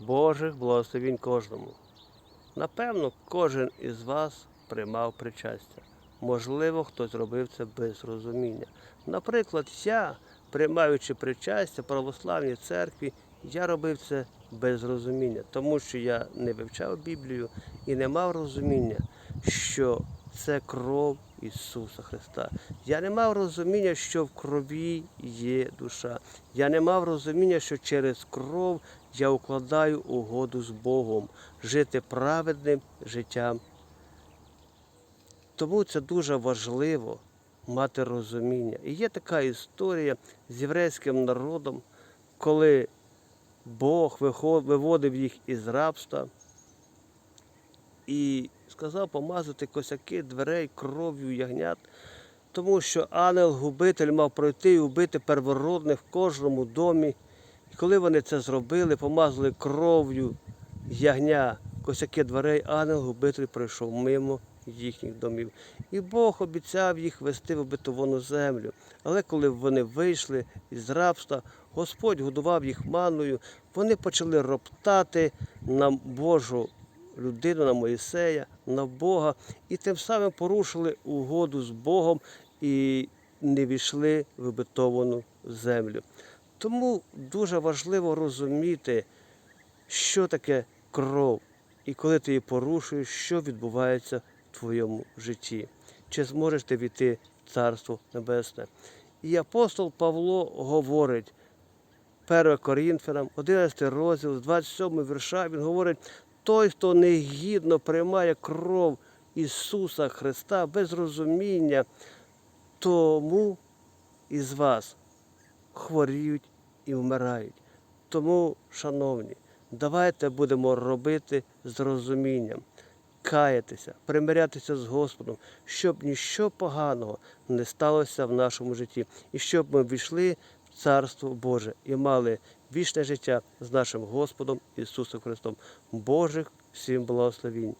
Божих благословінь кожному. Напевно, кожен із вас приймав причастя. Можливо, хтось робив це без розуміння. Наприклад, я, приймаючи причастя православній церкві, я робив це без розуміння, тому що я не вивчав Біблію і не мав розуміння, що це кров Ісуса Христа. Я не мав розуміння, що в крові є душа. Я не мав розуміння, що через кров я укладаю угоду з Богом, жити праведним життям. Тому це дуже важливо мати розуміння. І є така історія з єврейським народом, коли Бог виводив їх із рабства і сказав помазати косяки дверей кров'ю ягнят, тому що ангел-губитель мав пройти і убити первородних в кожному домі. І коли вони це зробили, помазали кров'ю ягня, косяки дверей, ангел-губитель пройшов мимо їхніх домів. І Бог обіцяв їх вести в обетовану землю. Але коли вони вийшли із рабства, Господь годував їх манною, вони почали роптати на Божу людину, на Моїсея, на Бога, і тим самим порушили угоду з Богом і не війшли в обетовану землю. Тому дуже важливо розуміти, що таке кров, і коли ти її порушуєш, що відбувається в твоєму житті. Чи зможеш ти війти в Царство Небесне? І апостол Павло говорить 1 Корінфянам, 11 розділ, з 27 вірша, він говорить, той, хто негідно приймає кров Ісуса Христа без розуміння, тому із вас хворіють і вмирають. Тому, шановні, давайте будемо робити з розумінням, каятися, примирятися з Господом, щоб ніщо поганого не сталося в нашому житті, і щоб ми війшли в Царство Боже і мали вічне життя з нашим Господом Ісусом Христом. Божих всім благословінь.